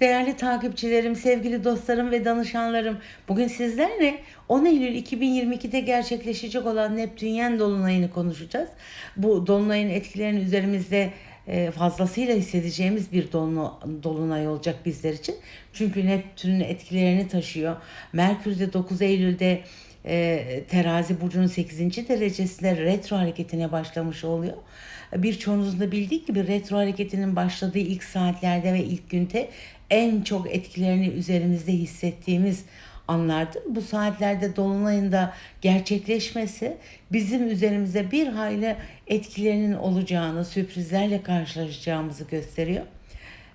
Değerli takipçilerim, sevgili dostlarım ve danışanlarım, bugün sizlerle 10 Eylül 2022'de gerçekleşecek olan Neptünyen Dolunay'ını konuşacağız. Bu Dolunay'ın etkilerini üzerimizde e, fazlasıyla hissedeceğimiz bir Dolunay olacak bizler için. Çünkü Neptün'ün etkilerini taşıyor. Merkür de 9 Eylül'de e, terazi burcunun 8. derecesinde retro hareketine başlamış oluyor. Birçoğunuzun da bildiği gibi retro hareketinin başladığı ilk saatlerde ve ilk günde en çok etkilerini üzerimizde hissettiğimiz anlardır. Bu saatlerde dolunayın da gerçekleşmesi bizim üzerimize bir hayli etkilerinin olacağını, sürprizlerle karşılaşacağımızı gösteriyor.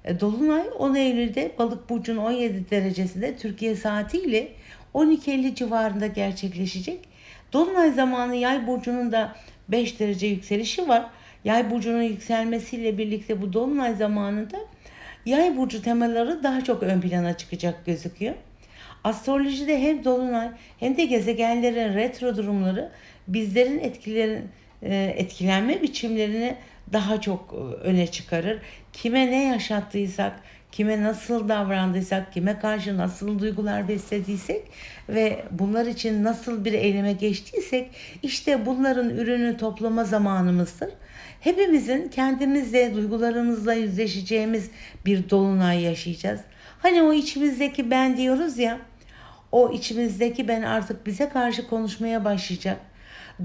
E, Dolunay 10 Eylül'de Balık burcunun 17 derecesinde Türkiye saatiyle 12.50 civarında gerçekleşecek. Dolunay zamanı Yay burcunun da 5 derece yükselişi var. Yay burcunun yükselmesiyle birlikte bu dolunay zamanında Yay burcu temaları daha çok ön plana çıkacak gözüküyor. Astrolojide hem dolunay hem de gezegenlerin retro durumları bizlerin etkilerin e, etkilenme biçimlerini daha çok e, öne çıkarır. Kime ne yaşattıysak, kime nasıl davrandıysak, kime karşı nasıl duygular beslediysek ve bunlar için nasıl bir eyleme geçtiysek işte bunların ürünü toplama zamanımızdır. Hepimizin kendimizle, duygularımızla yüzleşeceğimiz bir dolunay yaşayacağız. Hani o içimizdeki ben diyoruz ya, o içimizdeki ben artık bize karşı konuşmaya başlayacak.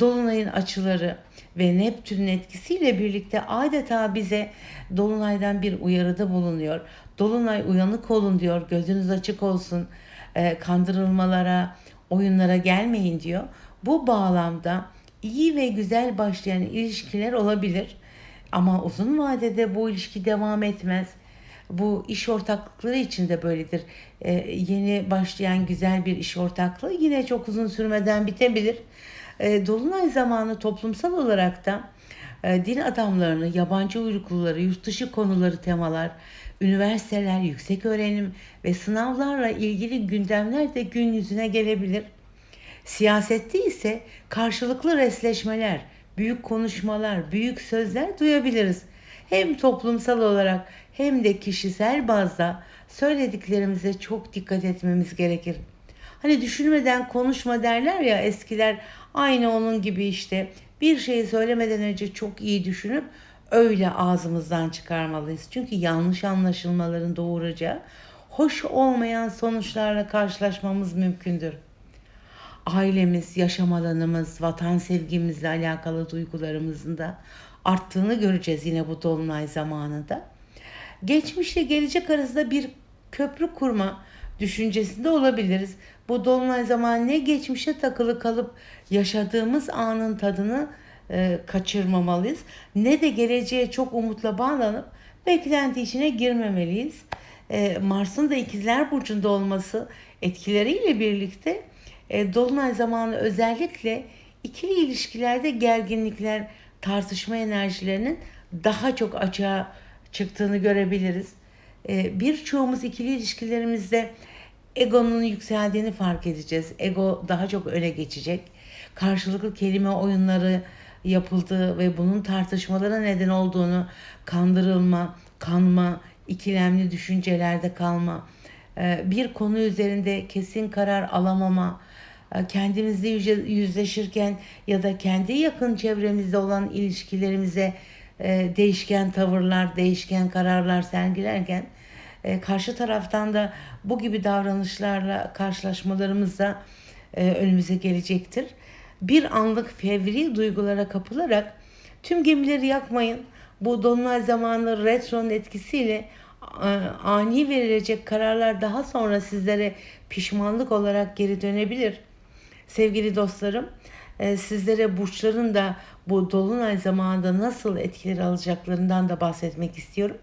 Dolunay'ın açıları ve Neptün'ün etkisiyle birlikte adeta bize Dolunay'dan bir uyarıda bulunuyor. Dolunay uyanık olun diyor, gözünüz açık olsun, e, kandırılmalara, oyunlara gelmeyin diyor. Bu bağlamda iyi ve güzel başlayan ilişkiler olabilir. Ama uzun vadede bu ilişki devam etmez. Bu iş ortaklıkları için de böyledir. Ee, yeni başlayan güzel bir iş ortaklığı yine çok uzun sürmeden bitebilir. Ee, Dolunay zamanı toplumsal olarak da e, din adamlarını, yabancı uyrukluları, yurt dışı konuları temalar, üniversiteler, yüksek öğrenim ve sınavlarla ilgili gündemler de gün yüzüne gelebilir. Siyasette ise karşılıklı resleşmeler, büyük konuşmalar, büyük sözler duyabiliriz. Hem toplumsal olarak hem de kişisel bazda söylediklerimize çok dikkat etmemiz gerekir. Hani düşünmeden konuşma derler ya eskiler aynı onun gibi işte bir şeyi söylemeden önce çok iyi düşünüp öyle ağzımızdan çıkarmalıyız. Çünkü yanlış anlaşılmaların doğuracağı hoş olmayan sonuçlarla karşılaşmamız mümkündür ailemiz, yaşam alanımız, vatan sevgimizle alakalı duygularımızın da arttığını göreceğiz yine bu dolunay zamanında. Geçmişle gelecek arasında bir köprü kurma düşüncesinde olabiliriz. Bu dolunay zamanı ne geçmişe takılı kalıp yaşadığımız anın tadını e, kaçırmamalıyız. Ne de geleceğe çok umutla bağlanıp beklenti içine girmemeliyiz. E, Mars'ın da ikizler burcunda olması etkileriyle birlikte e, Dolunay zamanı özellikle ikili ilişkilerde gerginlikler, tartışma enerjilerinin daha çok açığa çıktığını görebiliriz. E, birçoğumuz ikili ilişkilerimizde egonun yükseldiğini fark edeceğiz. Ego daha çok öne geçecek. Karşılıklı kelime oyunları yapıldığı ve bunun tartışmalara neden olduğunu kandırılma, kanma, ikilemli düşüncelerde kalma, bir konu üzerinde kesin karar alamama, e, kendimizle yüzleşirken ya da kendi yakın çevremizde olan ilişkilerimize e, değişken tavırlar, değişken kararlar sergilerken e, karşı taraftan da bu gibi davranışlarla karşılaşmalarımız da önümüze gelecektir. Bir anlık fevri duygulara kapılarak tüm gemileri yakmayın. Bu dolunay zamanı retronun etkisiyle ani verilecek kararlar daha sonra sizlere pişmanlık olarak geri dönebilir. Sevgili dostlarım, e, sizlere burçların da bu dolunay zamanında nasıl etkileri alacaklarından da bahsetmek istiyorum.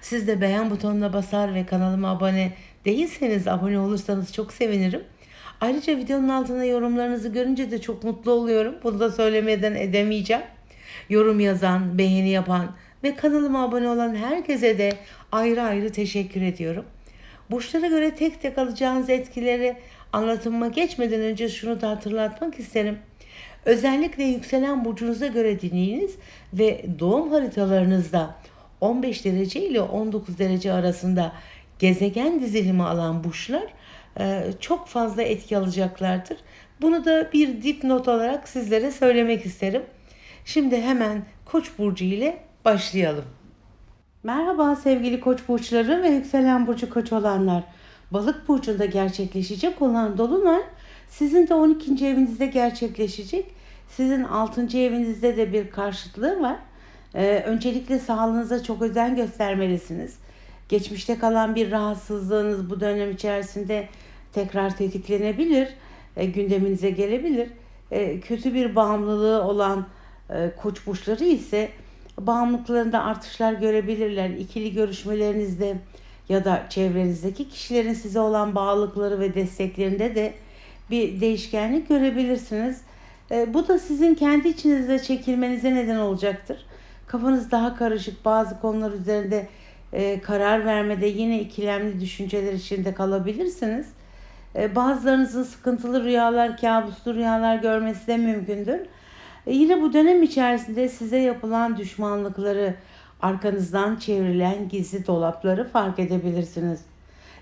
Siz de beğen butonuna basar ve kanalıma abone değilseniz abone olursanız çok sevinirim. Ayrıca videonun altına yorumlarınızı görünce de çok mutlu oluyorum. Bunu da söylemeden edemeyeceğim. Yorum yazan, beğeni yapan ve kanalıma abone olan herkese de ayrı ayrı teşekkür ediyorum. Burçlara göre tek tek alacağınız etkileri anlatıma geçmeden önce şunu da hatırlatmak isterim. Özellikle yükselen burcunuza göre dinleyiniz ve doğum haritalarınızda 15 derece ile 19 derece arasında gezegen dizilimi alan burçlar e, çok fazla etki alacaklardır. Bunu da bir dipnot olarak sizlere söylemek isterim. Şimdi hemen Koç burcu ile başlayalım. Merhaba sevgili Koç burçları ve yükselen burcu Koç olanlar. Balık burcunda gerçekleşecek olan dolunay sizin de 12. evinizde gerçekleşecek. Sizin 6. evinizde de bir karşıtlığı var. Ee, öncelikle sağlığınıza çok özen göstermelisiniz. Geçmişte kalan bir rahatsızlığınız bu dönem içerisinde tekrar tetiklenebilir, e, gündeminize gelebilir. E, kötü bir bağımlılığı olan e, koç burçları ise bağımlılıklarında artışlar görebilirler. İkili görüşmelerinizde ya da çevrenizdeki kişilerin size olan bağlılıkları ve desteklerinde de bir değişkenlik görebilirsiniz. E, bu da sizin kendi içinizde çekilmenize neden olacaktır. Kafanız daha karışık, bazı konular üzerinde e, karar vermede yine ikilemli düşünceler içinde kalabilirsiniz. E, bazılarınızın sıkıntılı rüyalar, kabuslu rüyalar görmesi de mümkündür. E, yine bu dönem içerisinde size yapılan düşmanlıkları, arkanızdan çevrilen gizli dolapları fark edebilirsiniz.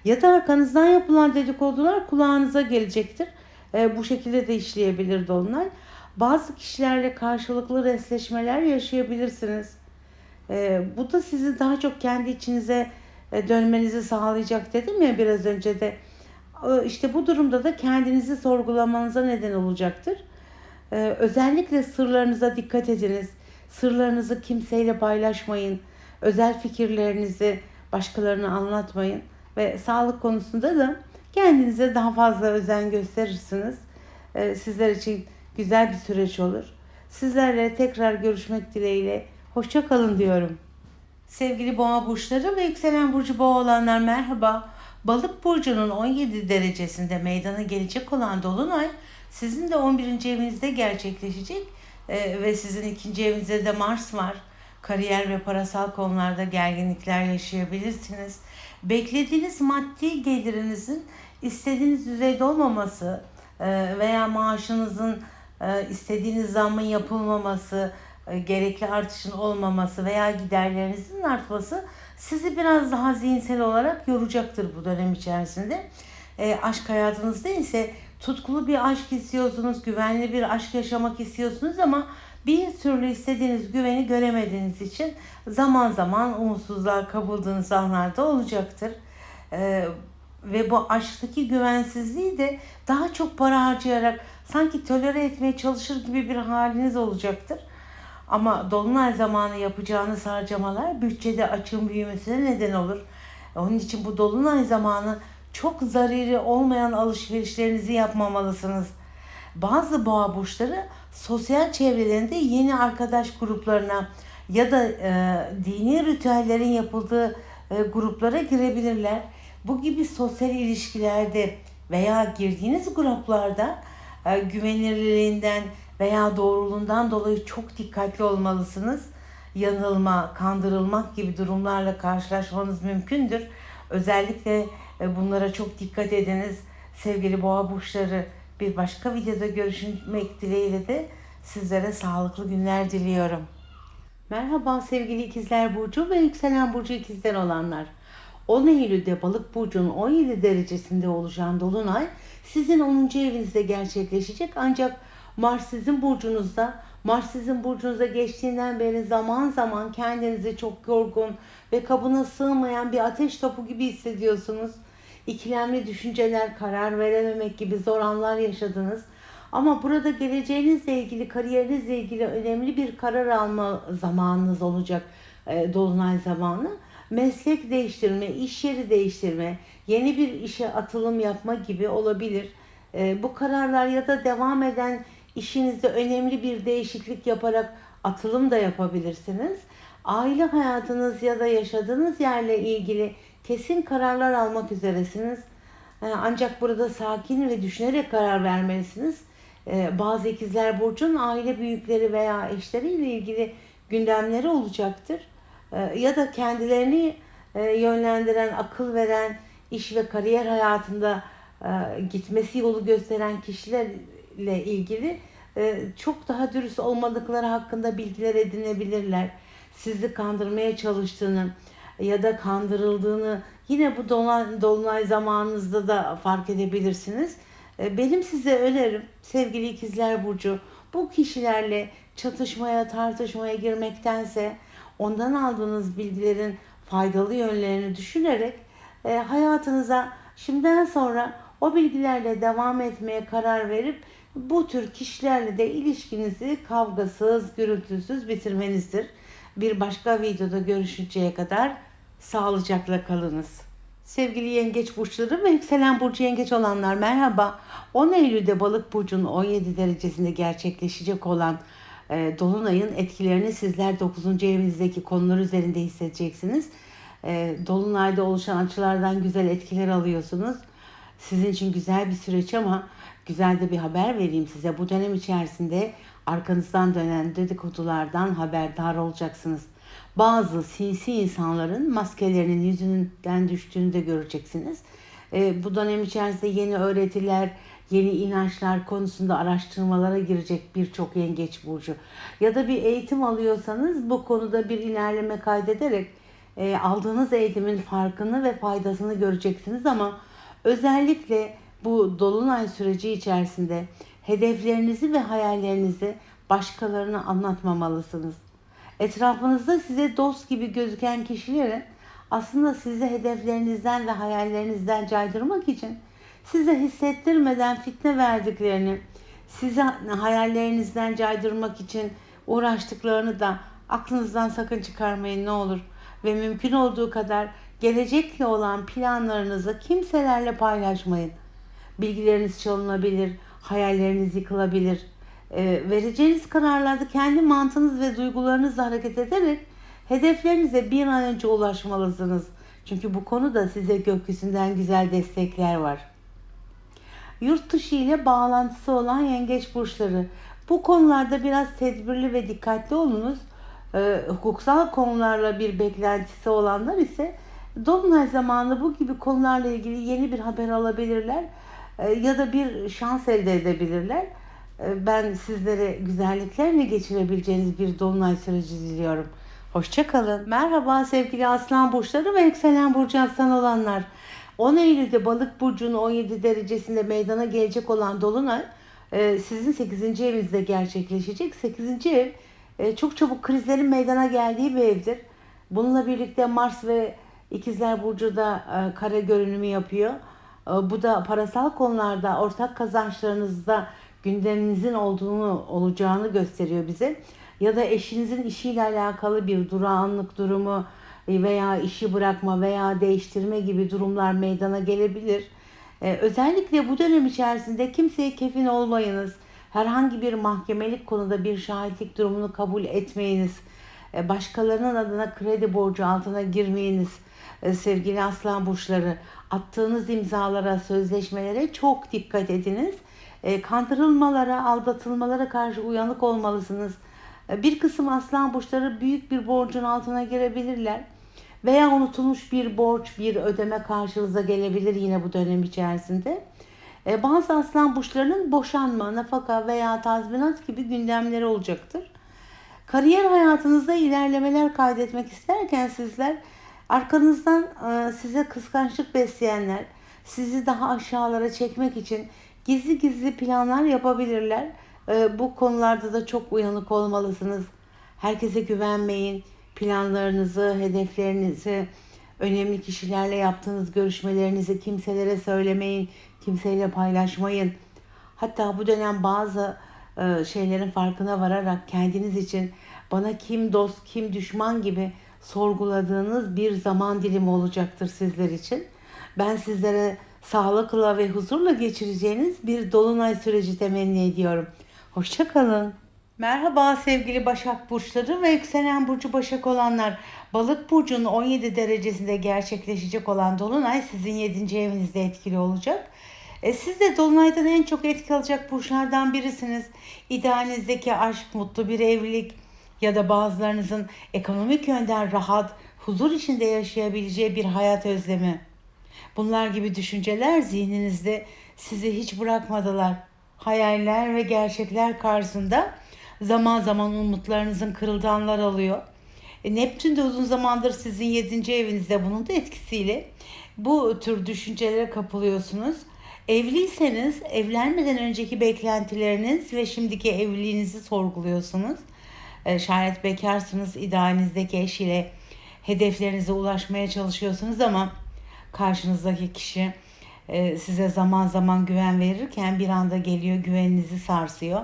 Ya da arkanızdan yapılan dedikodular kulağınıza gelecektir. E, bu şekilde de işleyebilir dolunay. Bazı kişilerle karşılıklı resleşmeler yaşayabilirsiniz. E, bu da sizi daha çok kendi içinize e, dönmenizi sağlayacak dedim ya biraz önce de. E, işte bu durumda da kendinizi sorgulamanıza neden olacaktır. E, özellikle sırlarınıza dikkat ediniz. Sırlarınızı kimseyle paylaşmayın. Özel fikirlerinizi başkalarına anlatmayın. Ve sağlık konusunda da kendinize daha fazla özen gösterirsiniz. E, sizler için güzel bir süreç olur. Sizlerle tekrar görüşmek dileğiyle. Hoşça kalın diyorum. Sevgili boğa burçları ve yükselen burcu boğa olanlar merhaba. Balık burcunun 17 derecesinde meydana gelecek olan dolunay sizin de 11. evinizde gerçekleşecek Ee, ve sizin ikinci evinizde de Mars var. Kariyer ve parasal konularda gerginlikler yaşayabilirsiniz. Beklediğiniz maddi gelirinizin istediğiniz düzeyde olmaması e, veya maaşınızın e, istediğiniz zammın yapılmaması, e, gerekli artışın olmaması veya giderlerinizin artması sizi biraz daha zihinsel olarak yoracaktır bu dönem içerisinde. E, aşk hayatınızda ise tutkulu bir aşk istiyorsunuz, güvenli bir aşk yaşamak istiyorsunuz ama bir türlü istediğiniz güveni göremediğiniz için zaman zaman umutsuzluğa kapıldığınız anlarda olacaktır. E, ve bu aşktaki güvensizliği de daha çok para harcayarak sanki tolere etmeye çalışır gibi bir haliniz olacaktır. Ama dolunay zamanı yapacağınız harcamalar bütçede açığın büyümesine neden olur. Onun için bu dolunay zamanı çok zariri olmayan alışverişlerinizi yapmamalısınız. Bazı boğa burçları sosyal çevrelerinde yeni arkadaş gruplarına ya da e, dini ritüellerin yapıldığı e, gruplara girebilirler. Bu gibi sosyal ilişkilerde veya girdiğiniz gruplarda e, güvenilirliğinden veya doğruluğundan dolayı çok dikkatli olmalısınız. Yanılma, kandırılmak gibi durumlarla karşılaşmanız mümkündür. Özellikle bunlara çok dikkat ediniz. Sevgili boğa burçları bir başka videoda görüşmek dileğiyle de sizlere sağlıklı günler diliyorum. Merhaba sevgili ikizler burcu ve yükselen burcu ikizler olanlar. 10 Eylül'de balık burcunun 17 derecesinde oluşan dolunay sizin 10. evinizde gerçekleşecek ancak Mars sizin burcunuzda Mars sizin burcunuza geçtiğinden beri zaman zaman kendinizi çok yorgun ve kabına sığmayan bir ateş topu gibi hissediyorsunuz. İkilemli düşünceler, karar verememek gibi zor anlar yaşadınız. Ama burada geleceğinizle ilgili, kariyerinizle ilgili önemli bir karar alma zamanınız olacak e, dolunay zamanı. Meslek değiştirme, iş yeri değiştirme, yeni bir işe atılım yapma gibi olabilir. E, bu kararlar ya da devam eden işinizde önemli bir değişiklik yaparak atılım da yapabilirsiniz. Aile hayatınız ya da yaşadığınız yerle ilgili kesin kararlar almak üzeresiniz. E, Ancak burada sakin ve düşünerek karar vermelisiniz. E, Bazı ikizler burcun aile büyükleri veya eşleriyle ilgili gündemleri olacaktır. E, Ya da kendilerini e, yönlendiren, akıl veren, iş ve kariyer hayatında e, gitmesi yolu gösteren kişilerle ilgili e, çok daha dürüst olmadıkları hakkında bilgiler edinebilirler. Sizi kandırmaya çalıştığını ya da kandırıldığını yine bu dolunay, dolunay zamanınızda da fark edebilirsiniz. E, Benim size önerim sevgili ikizler burcu bu kişilerle çatışmaya tartışmaya girmektense ondan aldığınız bilgilerin faydalı yönlerini düşünerek e, hayatınıza şimdiden sonra o bilgilerle devam etmeye karar verip bu tür kişilerle de ilişkinizi kavgasız, gürültüsüz bitirmenizdir. Bir başka videoda görüşünceye kadar sağlıcakla kalınız. Sevgili yengeç burçları ve yükselen burcu yengeç olanlar merhaba. 10 Eylül'de balık burcunun 17 derecesinde gerçekleşecek olan e, Dolunay'ın etkilerini sizler 9. evinizdeki konular üzerinde hissedeceksiniz. E, Dolunay'da oluşan açılardan güzel etkiler alıyorsunuz. Sizin için güzel bir süreç ama güzel de bir haber vereyim size. Bu dönem içerisinde arkanızdan dönen dedikodulardan haberdar olacaksınız. Bazı sinsi insanların maskelerinin yüzünden düştüğünü de göreceksiniz. E, bu dönem içerisinde yeni öğretiler, yeni inançlar konusunda araştırmalara girecek birçok yengeç burcu. Ya da bir eğitim alıyorsanız bu konuda bir ilerleme kaydederek e, aldığınız eğitimin farkını ve faydasını göreceksiniz ama özellikle bu dolunay süreci içerisinde hedeflerinizi ve hayallerinizi başkalarına anlatmamalısınız. Etrafınızda size dost gibi gözüken kişilerin aslında sizi hedeflerinizden ve hayallerinizden caydırmak için size hissettirmeden fitne verdiklerini, sizi hayallerinizden caydırmak için uğraştıklarını da aklınızdan sakın çıkarmayın ne olur. Ve mümkün olduğu kadar gelecekle olan planlarınızı kimselerle paylaşmayın. Bilgileriniz çalınabilir, hayalleriniz yıkılabilir. Ee, vereceğiniz kararlarda kendi mantığınız ve duygularınızla hareket ederek hedeflerinize bir an önce ulaşmalısınız. Çünkü bu konuda size gökyüzünden güzel destekler var. Yurt dışı ile bağlantısı olan yengeç burçları. Bu konularda biraz tedbirli ve dikkatli olunuz. Ee, hukuksal konularla bir beklentisi olanlar ise Dolunay zamanı bu gibi konularla ilgili yeni bir haber alabilirler Ee, ya da bir şans elde edebilirler. Ee, Ben sizlere güzelliklerle geçirebileceğiniz bir dolunay süreci diliyorum. Hoşçakalın. Merhaba sevgili aslan burçları ve yükselen burcu aslan olanlar. 10 Eylül'de balık burcunun 17 derecesinde meydana gelecek olan dolunay e, sizin 8. evinizde gerçekleşecek. 8. ev e, çok çabuk krizlerin meydana geldiği bir evdir. Bununla birlikte Mars ve İkizler Burcu da e, kare görünümü yapıyor. Bu da parasal konularda ortak kazançlarınızda gündeminizin olduğunu olacağını gösteriyor bize. Ya da eşinizin işiyle alakalı bir durağanlık durumu veya işi bırakma veya değiştirme gibi durumlar meydana gelebilir. Ee, özellikle bu dönem içerisinde kimseye kefin olmayınız. Herhangi bir mahkemelik konuda bir şahitlik durumunu kabul etmeyiniz. Ee, başkalarının adına kredi borcu altına girmeyiniz. Ee, sevgili aslan burçları attığınız imzalara, sözleşmelere çok dikkat ediniz. Ee, kandırılmalara, aldatılmalara karşı uyanık olmalısınız. Ee, Bir kısım aslan burçları büyük bir borcun altına girebilirler. Veya unutulmuş bir borç, bir ödeme karşınıza gelebilir yine bu dönem içerisinde. Ee, Bazı aslan burçlarının boşanma, nafaka veya tazminat gibi gündemleri olacaktır. Kariyer hayatınızda ilerlemeler kaydetmek isterken sizler arkanızdan e, size kıskançlık besleyenler, sizi daha aşağılara çekmek için gizli gizli planlar yapabilirler. E, Bu konularda da çok uyanık olmalısınız. Herkese güvenmeyin. Planlarınızı, hedeflerinizi, önemli kişilerle yaptığınız görüşmelerinizi kimselere söylemeyin, kimseyle paylaşmayın. Hatta bu dönem bazı e, şeylerin farkına vararak kendiniz için bana kim dost, kim düşman gibi sorguladığınız bir zaman dilimi olacaktır sizler için. Ben sizlere sağlıkla ve huzurla geçireceğiniz bir dolunay süreci temenni ediyorum. Hoşçakalın. Merhaba sevgili Başak Burçları ve yükselen burcu Başak olanlar. Balık burcunun 17 derecesinde gerçekleşecek olan Dolunay sizin 7. evinizde etkili olacak. E, siz de Dolunay'dan en çok etki alacak burçlardan birisiniz. İdealinizdeki aşk, mutlu bir evlilik ya da bazılarınızın ekonomik yönden rahat, huzur içinde yaşayabileceği bir hayat özlemi. Bunlar gibi düşünceler zihninizde sizi hiç bırakmadılar. Hayaller ve gerçekler karşısında zaman zaman umutlarınızın kırıldığı anlar oluyor. E, Neptün de uzun zamandır sizin 7. evinizde bunun da etkisiyle bu tür düşüncelere kapılıyorsunuz. Evliyseniz evlenmeden önceki beklentileriniz ve şimdiki evliliğinizi sorguluyorsunuz. E, şayet bekarsınız idealinizdeki eş ile hedeflerinize ulaşmaya çalışıyorsunuz ama karşınızdaki kişi e, size zaman zaman güven verirken bir anda geliyor güveninizi sarsıyor.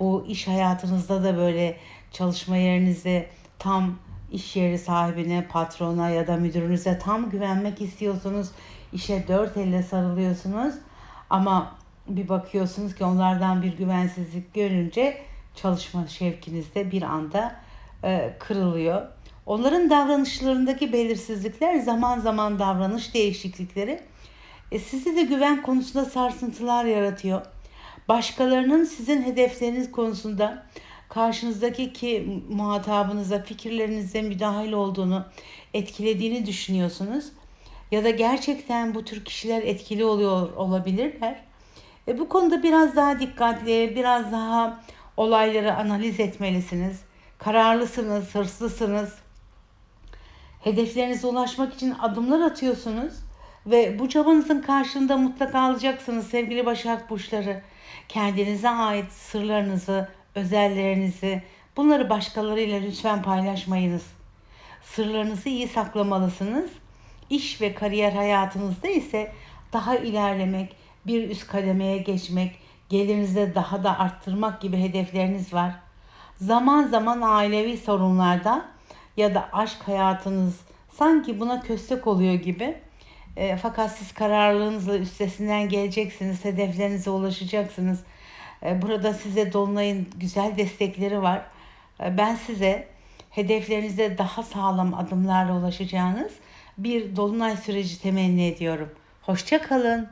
Bu iş hayatınızda da böyle çalışma yerinizde tam iş yeri sahibine, patrona ya da müdürünüze tam güvenmek istiyorsunuz. İşe dört elle sarılıyorsunuz ama bir bakıyorsunuz ki onlardan bir güvensizlik görünce çalışma şevkinizde bir anda e, kırılıyor. Onların davranışlarındaki belirsizlikler zaman zaman davranış değişiklikleri e, sizi de güven konusunda sarsıntılar yaratıyor. Başkalarının sizin hedefleriniz konusunda karşınızdaki ki muhatabınıza fikirlerinize müdahil olduğunu, etkilediğini düşünüyorsunuz. Ya da gerçekten bu tür kişiler etkili oluyor olabilirler. E, bu konuda biraz daha dikkatli, biraz daha olayları analiz etmelisiniz. Kararlısınız, hırslısınız. Hedeflerinize ulaşmak için adımlar atıyorsunuz ve bu çabanızın karşılığında mutlaka alacaksınız sevgili Başak Burçları. Kendinize ait sırlarınızı, özellerinizi, bunları başkalarıyla lütfen paylaşmayınız. Sırlarınızı iyi saklamalısınız. İş ve kariyer hayatınızda ise daha ilerlemek, bir üst kademeye geçmek, gelirinizi daha da arttırmak gibi hedefleriniz var. Zaman zaman ailevi sorunlarda ya da aşk hayatınız sanki buna köstek oluyor gibi. E, fakat siz kararlılığınızla üstesinden geleceksiniz, hedeflerinize ulaşacaksınız. E, burada size Dolunay'ın güzel destekleri var. E, ben size hedeflerinize daha sağlam adımlarla ulaşacağınız bir Dolunay süreci temenni ediyorum. Hoşça kalın.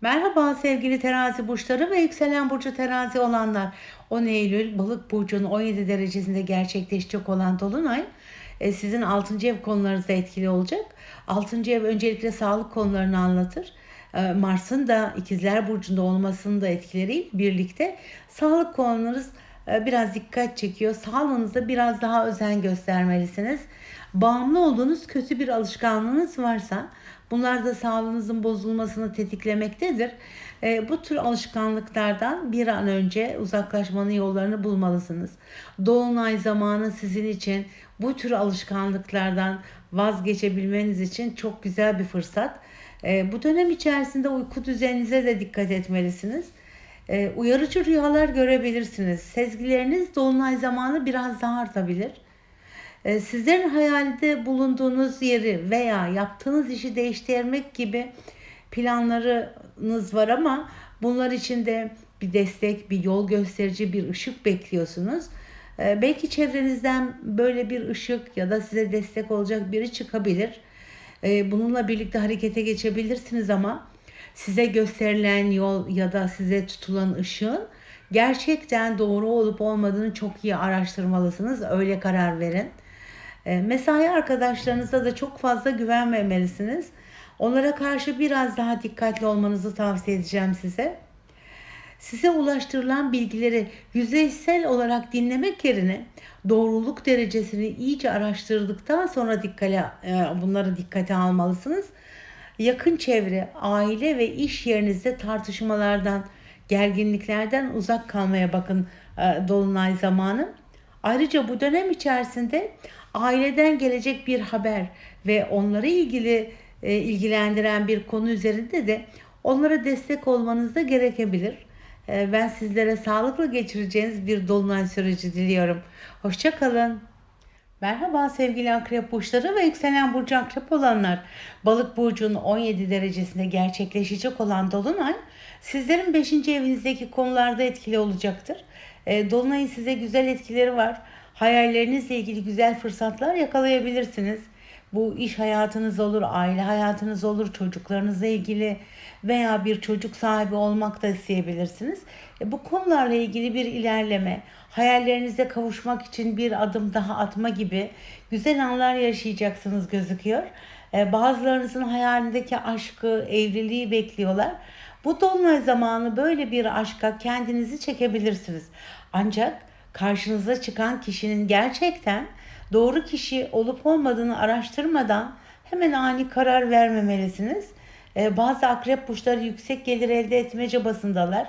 Merhaba sevgili terazi burçları ve yükselen burcu terazi olanlar. 10 Eylül balık burcunun 17 derecesinde gerçekleşecek olan Dolunay sizin 6. ev konularınızda etkili olacak. 6. ev öncelikle sağlık konularını anlatır. E, Mars'ın da ikizler burcunda olmasının da etkileriyle birlikte sağlık konularınız e, biraz dikkat çekiyor. Sağlığınızda biraz daha özen göstermelisiniz. Bağımlı olduğunuz kötü bir alışkanlığınız varsa bunlar da sağlığınızın bozulmasını tetiklemektedir. E, bu tür alışkanlıklardan bir an önce uzaklaşmanın yollarını bulmalısınız. Dolunay zamanı sizin için bu tür alışkanlıklardan vazgeçebilmeniz için çok güzel bir fırsat. E, bu dönem içerisinde uyku düzeninize de dikkat etmelisiniz. E, uyarıcı rüyalar görebilirsiniz. Sezgileriniz dolunay zamanı biraz daha artabilir. E, sizlerin hayalde bulunduğunuz yeri veya yaptığınız işi değiştirmek gibi planlarınız var ama bunlar için de bir destek, bir yol gösterici, bir ışık bekliyorsunuz. E, belki çevrenizden böyle bir ışık ya da size destek olacak biri çıkabilir. E, bununla birlikte harekete geçebilirsiniz ama size gösterilen yol ya da size tutulan ışığın gerçekten doğru olup olmadığını çok iyi araştırmalısınız. Öyle karar verin. E, mesai arkadaşlarınıza da çok fazla güvenmemelisiniz. Onlara karşı biraz daha dikkatli olmanızı tavsiye edeceğim size. Size ulaştırılan bilgileri yüzeysel olarak dinlemek yerine doğruluk derecesini iyice araştırdıktan sonra dikkate, bunları dikkate almalısınız. Yakın çevre, aile ve iş yerinizde tartışmalardan, gerginliklerden uzak kalmaya bakın e, dolunay zamanı. Ayrıca bu dönem içerisinde aileden gelecek bir haber ve onları ilgili e, ilgilendiren bir konu üzerinde de onlara destek olmanız da gerekebilir. E, ben sizlere sağlıklı geçireceğiniz bir dolunay süreci diliyorum. Hoşçakalın. Merhaba sevgili akrep burçları ve yükselen burcu akrep olanlar. Balık burcunun 17 derecesinde gerçekleşecek olan Dolunay sizlerin 5. evinizdeki konularda etkili olacaktır. E, Dolunay'ın size güzel etkileri var. Hayallerinizle ilgili güzel fırsatlar yakalayabilirsiniz. Bu iş hayatınız olur, aile hayatınız olur, çocuklarınızla ilgili veya bir çocuk sahibi olmak da isteyebilirsiniz. E, bu konularla ilgili bir ilerleme, hayallerinize kavuşmak için bir adım daha atma gibi güzel anlar yaşayacaksınız gözüküyor. E, bazılarınızın hayalindeki aşkı, evliliği bekliyorlar. Bu dolunay zamanı böyle bir aşka kendinizi çekebilirsiniz. Ancak karşınıza çıkan kişinin gerçekten Doğru kişi olup olmadığını araştırmadan hemen ani karar vermemelisiniz. Ee, bazı akrep burçları yüksek gelir elde etme çabasındalar.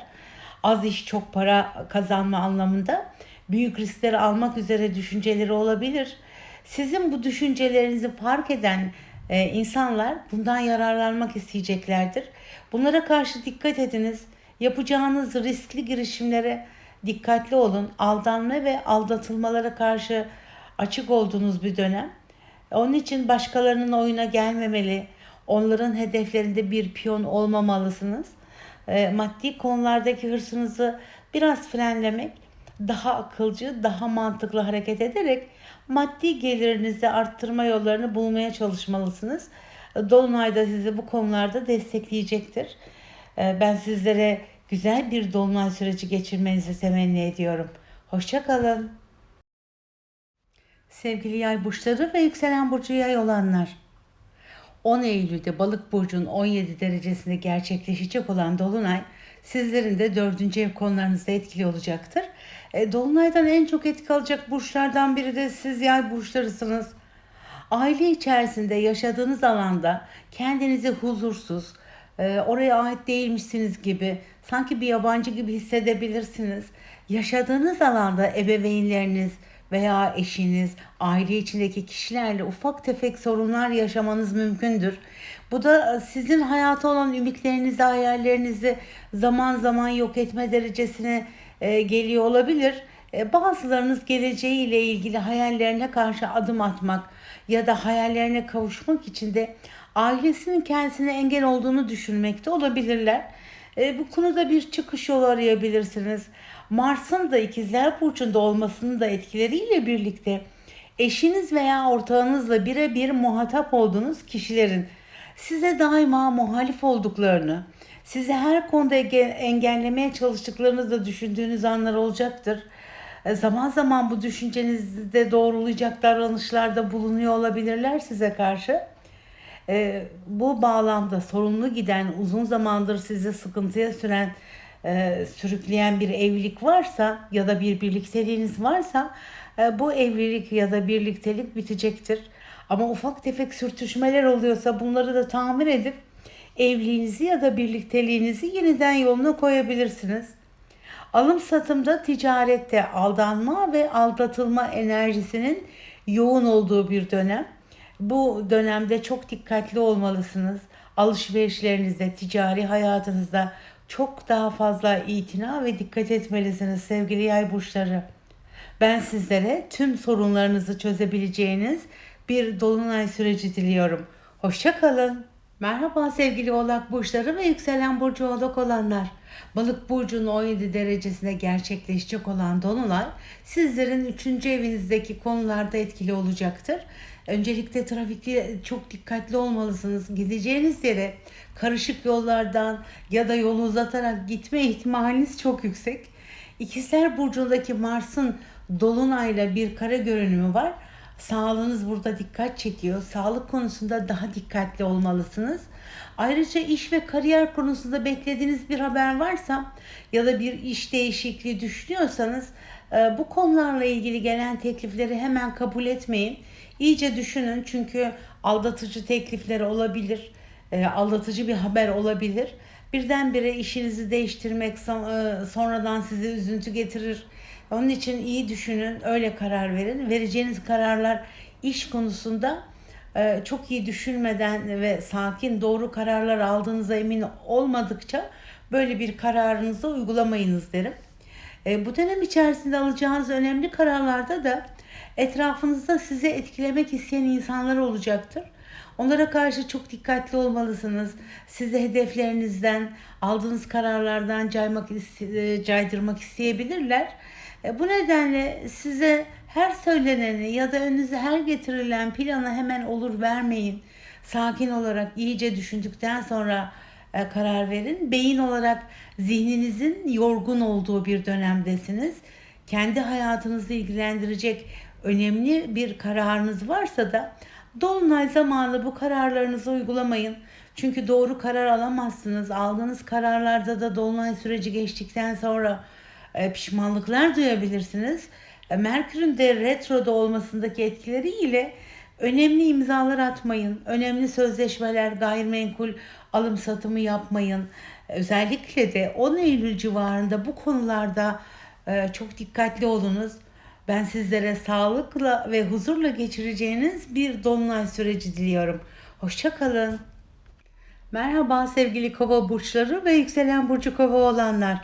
Az iş çok para kazanma anlamında büyük riskleri almak üzere düşünceleri olabilir. Sizin bu düşüncelerinizi fark eden e, insanlar bundan yararlanmak isteyeceklerdir. Bunlara karşı dikkat ediniz. Yapacağınız riskli girişimlere dikkatli olun. Aldanma ve aldatılmalara karşı açık olduğunuz bir dönem. Onun için başkalarının oyuna gelmemeli. Onların hedeflerinde bir piyon olmamalısınız. E, maddi konulardaki hırsınızı biraz frenlemek, daha akılcı, daha mantıklı hareket ederek maddi gelirinizi arttırma yollarını bulmaya çalışmalısınız. Dolunay da sizi bu konularda destekleyecektir. E, ben sizlere güzel bir dolunay süreci geçirmenizi temenni ediyorum. Hoşçakalın. Sevgili yay burçları ve yükselen burcu yay olanlar. 10 Eylül'de Balık burcunun 17 derecesinde gerçekleşecek olan dolunay sizlerin de 4. ev konularınızda etkili olacaktır. E, dolunaydan en çok etki alacak burçlardan biri de siz yay burçlarısınız. Aile içerisinde yaşadığınız alanda kendinizi huzursuz, e, oraya ait değilmişsiniz gibi, sanki bir yabancı gibi hissedebilirsiniz. Yaşadığınız alanda ebeveynleriniz, veya eşiniz, aile içindeki kişilerle ufak tefek sorunlar yaşamanız mümkündür. Bu da sizin hayata olan ümitlerinizi, hayallerinizi zaman zaman yok etme derecesine e, geliyor olabilir. E, bazılarınız geleceğiyle ilgili hayallerine karşı adım atmak ya da hayallerine kavuşmak için de ailesinin kendisine engel olduğunu düşünmekte olabilirler. E, bu konuda bir çıkış yolu arayabilirsiniz. Mars'ın da ikizler burcunda olmasının da etkileriyle birlikte eşiniz veya ortağınızla birebir muhatap olduğunuz kişilerin size daima muhalif olduklarını, sizi her konuda engellemeye çalıştıklarınızı da düşündüğünüz anlar olacaktır. E, zaman zaman bu düşüncenizde doğrulayacak davranışlarda bulunuyor olabilirler size karşı. E, bu bağlamda sorunlu giden, uzun zamandır sizi sıkıntıya süren e, sürükleyen bir evlilik varsa ya da bir birlikteliğiniz varsa e, bu evlilik ya da birliktelik bitecektir. Ama ufak tefek sürtüşmeler oluyorsa bunları da tamir edip evliliğinizi ya da birlikteliğinizi yeniden yoluna koyabilirsiniz. Alım satımda, ticarette aldanma ve aldatılma enerjisinin yoğun olduğu bir dönem. Bu dönemde çok dikkatli olmalısınız. Alışverişlerinizde, ticari hayatınızda çok daha fazla itina ve dikkat etmelisiniz sevgili yay burçları. Ben sizlere tüm sorunlarınızı çözebileceğiniz bir dolunay süreci diliyorum. Hoşçakalın. Merhaba sevgili oğlak burçları ve yükselen burcu oğlak olanlar. Balık burcunun 17 derecesinde gerçekleşecek olan dolunay sizlerin 3. evinizdeki konularda etkili olacaktır. Öncelikle trafikte çok dikkatli olmalısınız. Gideceğiniz yere karışık yollardan ya da yolu uzatarak gitme ihtimaliniz çok yüksek. İkizler Burcu'ndaki Mars'ın Dolunay'la bir kare görünümü var. Sağlığınız burada dikkat çekiyor. Sağlık konusunda daha dikkatli olmalısınız. Ayrıca iş ve kariyer konusunda beklediğiniz bir haber varsa ya da bir iş değişikliği düşünüyorsanız e, bu konularla ilgili gelen teklifleri hemen kabul etmeyin. İyice düşünün çünkü aldatıcı teklifleri olabilir, e, aldatıcı bir haber olabilir. Birdenbire işinizi değiştirmek e, sonradan size üzüntü getirir. Onun için iyi düşünün, öyle karar verin. Vereceğiniz kararlar iş konusunda e, çok iyi düşünmeden ve sakin doğru kararlar aldığınıza emin olmadıkça böyle bir kararınızı uygulamayınız derim. Bu dönem içerisinde alacağınız önemli kararlarda da Etrafınızda sizi etkilemek isteyen insanlar olacaktır. Onlara karşı çok dikkatli olmalısınız. Sizi hedeflerinizden, aldığınız kararlardan caymak, e, caydırmak isteyebilirler. E, bu nedenle size her söyleneni ya da önünüze her getirilen planı hemen olur vermeyin. Sakin olarak iyice düşündükten sonra e, karar verin. Beyin olarak zihninizin yorgun olduğu bir dönemdesiniz. Kendi hayatınızı ilgilendirecek önemli bir kararınız varsa da dolunay zamanı bu kararlarınızı uygulamayın. Çünkü doğru karar alamazsınız. Aldığınız kararlarda da dolunay süreci geçtikten sonra e, pişmanlıklar duyabilirsiniz. E, Merkür'ün de retroda olmasındaki etkileriyle önemli imzalar atmayın, önemli sözleşmeler, gayrimenkul alım satımı yapmayın. Özellikle de 10 Eylül civarında bu konularda e, çok dikkatli olunuz. Ben sizlere sağlıkla ve huzurla geçireceğiniz bir dolunay süreci diliyorum. Hoşçakalın. Merhaba sevgili kova burçları ve yükselen burcu kova olanlar.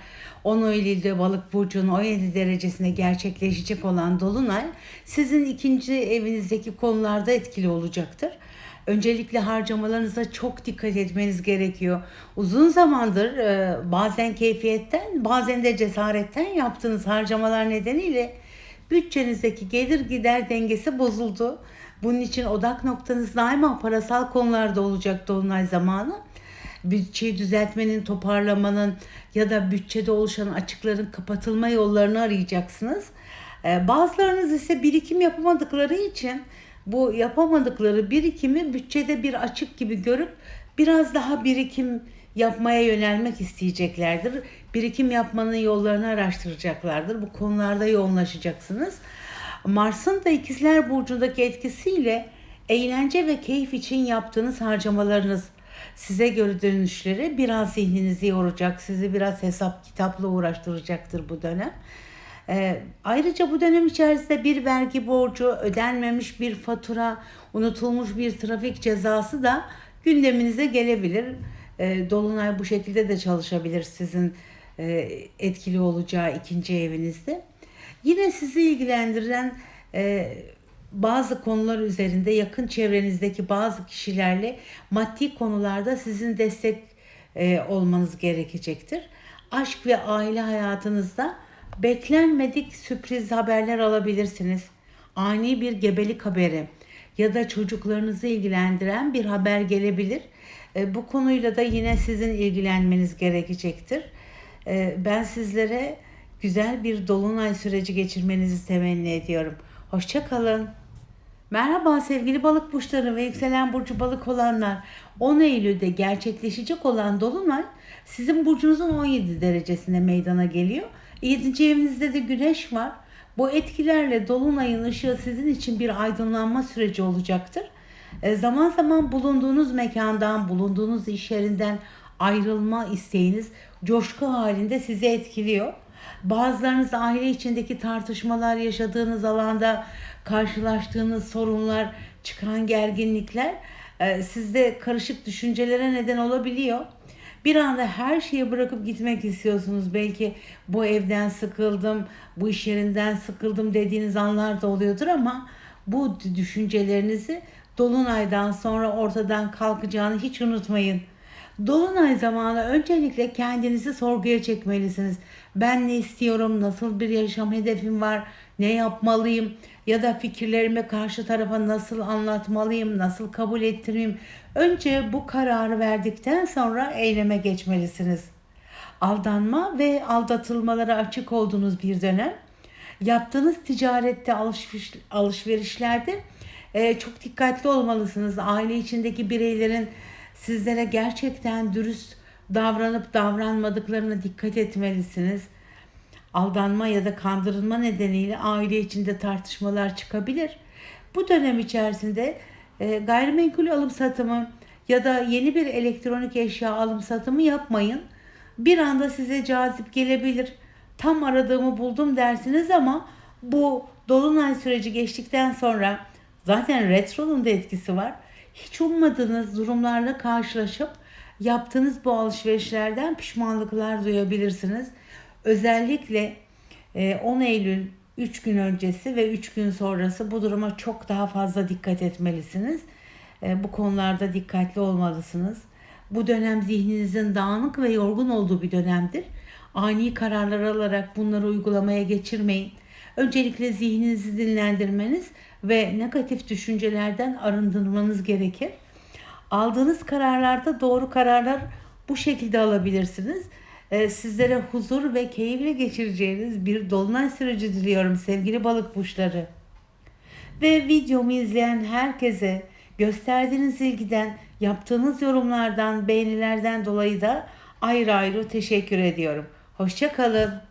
10 Eylül'de balık burcunun 17 derecesine gerçekleşecek olan Dolunay sizin ikinci evinizdeki konularda etkili olacaktır. Öncelikle harcamalarınıza çok dikkat etmeniz gerekiyor. Uzun zamandır e, bazen keyfiyetten bazen de cesaretten yaptığınız harcamalar nedeniyle bütçenizdeki gelir gider dengesi bozuldu. Bunun için odak noktanız daima parasal konularda olacak dolunay zamanı. Bütçeyi düzeltmenin, toparlamanın ya da bütçede oluşan açıkların kapatılma yollarını arayacaksınız. Ee, bazılarınız ise birikim yapamadıkları için bu yapamadıkları birikimi bütçede bir açık gibi görüp biraz daha birikim yapmaya yönelmek isteyeceklerdir. Birikim yapmanın yollarını araştıracaklardır. Bu konularda yoğunlaşacaksınız. Mars'ın da ikizler burcundaki etkisiyle eğlence ve keyif için yaptığınız harcamalarınız size göre dönüşleri biraz zihninizi yoracak, sizi biraz hesap kitapla uğraştıracaktır bu dönem. Ee, ayrıca bu dönem içerisinde bir vergi borcu, ödenmemiş bir fatura, unutulmuş bir trafik cezası da gündeminize gelebilir. Ee, Dolunay bu şekilde de çalışabilir sizin etkili olacağı ikinci evinizde. Yine sizi ilgilendiren e, bazı konular üzerinde yakın çevrenizdeki bazı kişilerle maddi konularda sizin destek e, olmanız gerekecektir. Aşk ve aile hayatınızda beklenmedik sürpriz haberler alabilirsiniz. Ani bir gebelik haberi ya da çocuklarınızı ilgilendiren bir haber gelebilir. E, bu konuyla da yine sizin ilgilenmeniz gerekecektir. E, ben sizlere güzel bir dolunay süreci geçirmenizi temenni ediyorum. Hoşçakalın. Merhaba sevgili balık burçları ve yükselen burcu balık olanlar. 10 Eylül'de gerçekleşecek olan Dolunay sizin burcunuzun 17 derecesine meydana geliyor. 7. evinizde de güneş var. Bu etkilerle Dolunay'ın ışığı sizin için bir aydınlanma süreci olacaktır. E, zaman zaman bulunduğunuz mekandan, bulunduğunuz iş yerinden ayrılma isteğiniz coşku halinde sizi etkiliyor. Bazılarınız aile içindeki tartışmalar yaşadığınız alanda karşılaştığınız sorunlar, çıkan gerginlikler e, sizde karışık düşüncelere neden olabiliyor. Bir anda her şeyi bırakıp gitmek istiyorsunuz. Belki bu evden sıkıldım, bu iş yerinden sıkıldım dediğiniz anlar da oluyordur ama bu düşüncelerinizi dolunaydan sonra ortadan kalkacağını hiç unutmayın. Dolunay zamanı öncelikle kendinizi sorguya çekmelisiniz. Ben ne istiyorum, nasıl bir yaşam hedefim var, ne yapmalıyım ya da fikirlerimi karşı tarafa nasıl anlatmalıyım, nasıl kabul ettireyim. Önce bu kararı verdikten sonra eyleme geçmelisiniz. Aldanma ve aldatılmalara açık olduğunuz bir dönem. Yaptığınız ticarette, alışveriş, alışverişlerde e, çok dikkatli olmalısınız. Aile içindeki bireylerin sizlere gerçekten dürüst davranıp davranmadıklarına dikkat etmelisiniz. Aldanma ya da kandırılma nedeniyle aile içinde tartışmalar çıkabilir. Bu dönem içerisinde e, gayrimenkul alım satımı ya da yeni bir elektronik eşya alım satımı yapmayın. Bir anda size cazip gelebilir. Tam aradığımı buldum dersiniz ama bu dolunay süreci geçtikten sonra zaten retronun da etkisi var. Hiç ummadığınız durumlarla karşılaşıp yaptığınız bu alışverişlerden pişmanlıklar duyabilirsiniz. Özellikle 10 e, Eylül 3 gün öncesi ve 3 gün sonrası bu duruma çok daha fazla dikkat etmelisiniz. E, bu konularda dikkatli olmalısınız. Bu dönem zihninizin dağınık ve yorgun olduğu bir dönemdir. Ani kararlar alarak bunları uygulamaya geçirmeyin. Öncelikle zihninizi dinlendirmeniz ve negatif düşüncelerden arındırmanız gerekir. Aldığınız kararlarda doğru kararlar bu şekilde alabilirsiniz. Ee, sizlere huzur ve keyifle geçireceğiniz bir dolunay süreci diliyorum sevgili balık burçları. Ve videomu izleyen herkese gösterdiğiniz ilgiden, yaptığınız yorumlardan, beğenilerden dolayı da ayrı ayrı teşekkür ediyorum. Hoşçakalın.